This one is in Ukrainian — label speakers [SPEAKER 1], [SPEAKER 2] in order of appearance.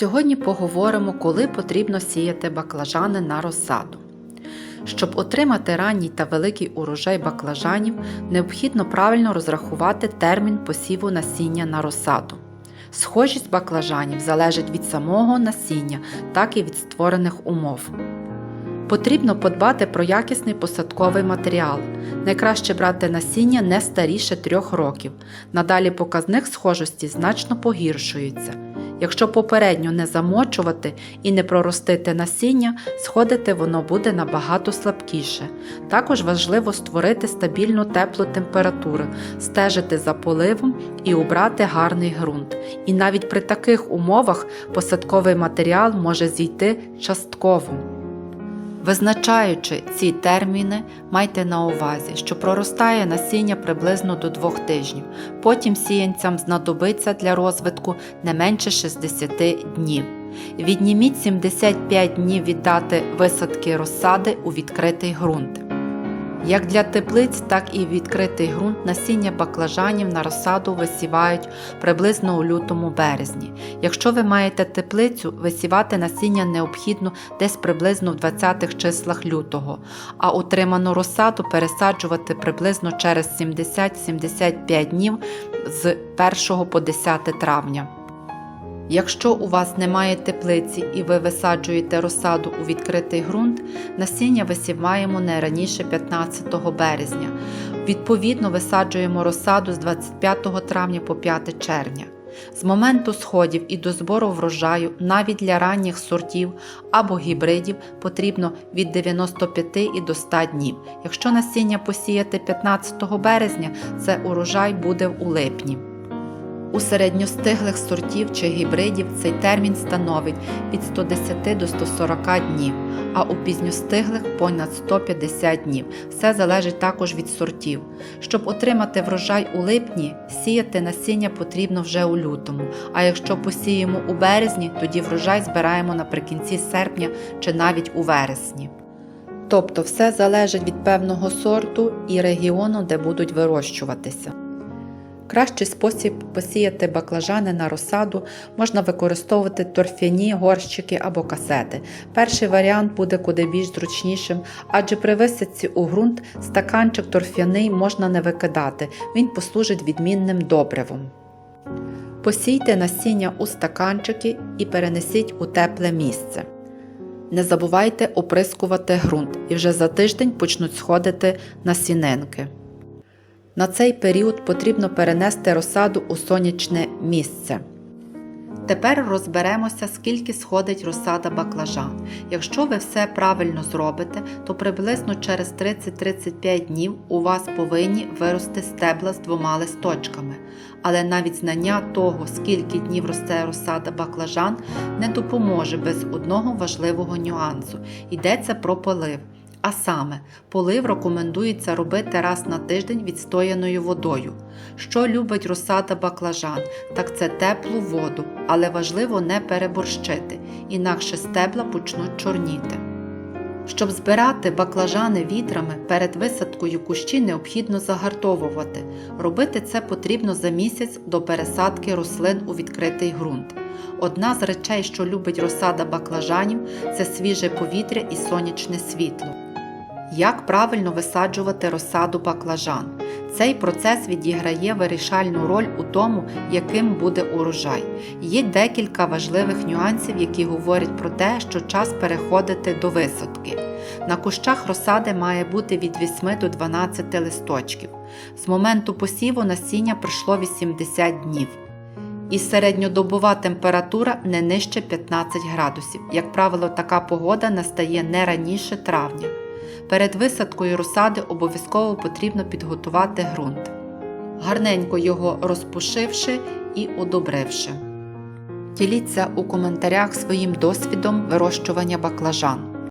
[SPEAKER 1] Сьогодні поговоримо, коли потрібно сіяти баклажани на розсаду. Щоб отримати ранній та великий урожай баклажанів, необхідно правильно розрахувати термін посіву насіння на розсаду. Схожість баклажанів залежить від самого насіння, так і від створених умов. Потрібно подбати про якісний посадковий матеріал. Найкраще брати насіння не старіше 3 років. Надалі показник схожості значно погіршується. Якщо попередньо не замочувати і не проростити насіння, сходити воно буде набагато слабкіше. Також важливо створити стабільну теплу температуру, стежити за поливом і обрати гарний ґрунт. І навіть при таких умовах посадковий матеріал може зійти частково. Визначаючи ці терміни, майте на увазі, що проростає насіння приблизно до 2 тижнів. Потім сіянцям знадобиться для розвитку не менше 60 днів. Відніміть 75 днів від дати висадки розсади у відкритий ґрунт. Як для теплиць, так і відкритий ґрунт насіння баклажанів на розсаду висівають приблизно у лютому-березні. Якщо ви маєте теплицю, висівати насіння необхідно десь приблизно в 20-х числах лютого, а утриману розсаду пересаджувати приблизно через 70-75 днів з 1 по 10 травня. Якщо у вас немає теплиці і ви висаджуєте розсаду у відкритий ґрунт, насіння висіваємо не раніше 15 березня. Відповідно, висаджуємо розсаду з 25 травня по 5 червня. З моменту сходів і до збору врожаю навіть для ранніх сортів або гібридів потрібно від 95 і до 100 днів. Якщо насіння посіяти 15 березня, це урожай буде у липні. У середньостиглих сортів чи гібридів цей термін становить від 110 до 140 днів, а у пізньостиглих понад 150 днів. Все залежить також від сортів. Щоб отримати врожай у липні, сіяти насіння потрібно вже у лютому. А якщо посіємо у березні, тоді врожай збираємо наприкінці серпня чи навіть у вересні. Тобто все залежить від певного сорту і регіону, де будуть вирощуватися. Кращий спосіб посіяти баклажани на розсаду можна використовувати торфяні горщики або касети. Перший варіант буде куди більш зручнішим, адже при висадці у ґрунт стаканчик торфяний можна не викидати, він послужить відмінним добривом. Посійте насіння у стаканчики і перенесіть у тепле місце. Не забувайте оприскувати ґрунт і вже за тиждень почнуть сходити насінинки. На цей період потрібно перенести розсаду у сонячне місце. Тепер розберемося, скільки сходить розсада баклажан. Якщо ви все правильно зробите, то приблизно через 30-35 днів у вас повинні вирости стебла з двома листочками. Але навіть знання того, скільки днів росте розсада баклажан, не допоможе без одного важливого нюансу. Йдеться про полив. А саме, полив рекомендується робити раз на тиждень відстояною водою. Що любить розсада баклажан, так це теплу воду, але важливо не переборщити, інакше стебла почнуть чорніти. Щоб збирати баклажани вітрами, перед висадкою кущі необхідно загартовувати. Робити це потрібно за місяць до пересадки рослин у відкритий ґрунт. Одна з речей, що любить розсада баклажанів, це свіже повітря і сонячне світло. Як правильно висаджувати розсаду баклажан? Цей процес відіграє вирішальну роль у тому, яким буде урожай. Є декілька важливих нюансів, які говорять про те, що час переходити до висадки. На кущах розсади має бути від 8 до 12 листочків. З моменту посіву насіння пройшло 80 днів. І середньодобова температура не нижче 15 градусів. Як правило, така погода настає не раніше травня. Перед висадкою розсади обов'язково потрібно підготувати ґрунт, гарненько його розпушивши і одобривши. Діліться у коментарях своїм досвідом вирощування баклажан.